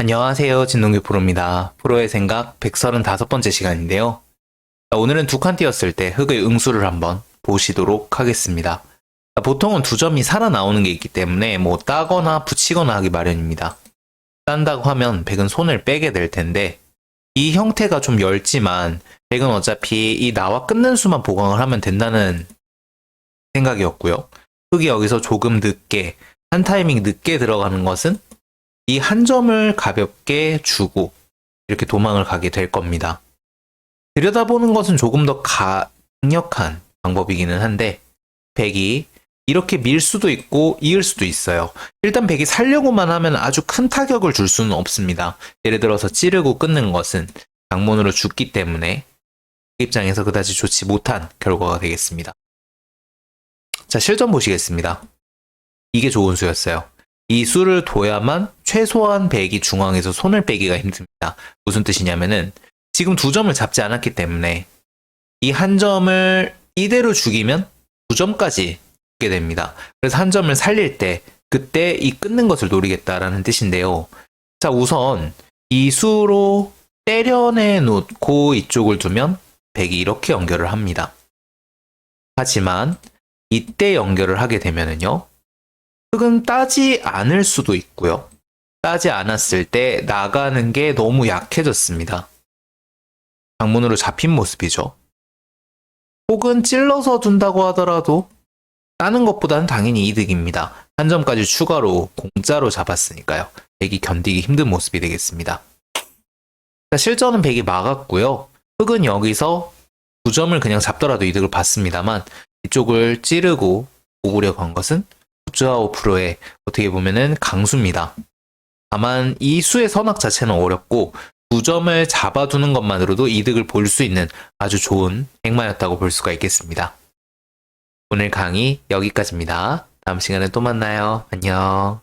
안녕하세요. 진동규 프로입니다. 프로의 생각 135번째 시간인데요. 자, 오늘은 두 칸 띄었을 때 흙의 응수를 한번 보시도록 하겠습니다. 자, 보통은 두 점이 살아나오는 게 있기 때문에 뭐 따거나 붙이거나 하기 마련입니다. 딴다고 하면 백은 손을 빼게 될 텐데 이 형태가 좀 얇지만 백은 어차피 이 나와 끊는 수만 보강을 하면 된다는 생각이었고요. 흙이 여기서 조금 늦게 한 타이밍 늦게 들어가는 것은 이 한 점을 가볍게 주고 이렇게 도망을 가게 될 겁니다. 들여다보는 것은 조금 더 강력한 방법이기는 한데 백이 이렇게 밀 수도 있고 이을 수도 있어요. 일단 백이 살려고만 하면 아주 큰 타격을 줄 수는 없습니다. 예를 들어서 찌르고 끊는 것은 강문으로 죽기 때문에 그 입장에서 그다지 좋지 못한 결과가 되겠습니다. 자, 실전 보시겠습니다. 이게 좋은 수였어요. 이 수를 둬야만 최소한 백이 중앙에서 손을 빼기가 힘듭니다. 무슨 뜻이냐면은 지금 두 점을 잡지 않았기 때문에 이 한 점을 이대로 죽이면 두 점까지 죽게 됩니다. 그래서 한 점을 살릴 때 그때 이 끊는 것을 노리겠다라는 뜻인데요. 자, 우선 이 수로 때려내 놓고 이쪽을 두면 백이 이렇게 연결을 합니다. 하지만 이때 연결을 하게 되면은요. 흙은 따지 않을 수도 있고요. 따지 않았을 때 나가는 게 너무 약해졌습니다. 방문으로 잡힌 모습이죠. 혹은 찔러서 둔다고 하더라도 따는 것보다는 당연히 이득입니다. 한 점까지 추가로 공짜로 잡았으니까요. 백이 견디기 힘든 모습이 되겠습니다. 자, 실전은 백이 막았고요. 흙은 여기서 두 점을 그냥 잡더라도 이득을 봤습니다만 이쪽을 찌르고 오구려고 한 것은 9.5%의 어떻게 보면은 강수입니다. 다만 이 수의 선악 자체는 어렵고 두 점을 잡아두는 것만으로도 이득을 볼 수 있는 아주 좋은 행마였다고 볼 수가 있겠습니다. 오늘 강의 여기까지입니다. 다음 시간에 또 만나요. 안녕.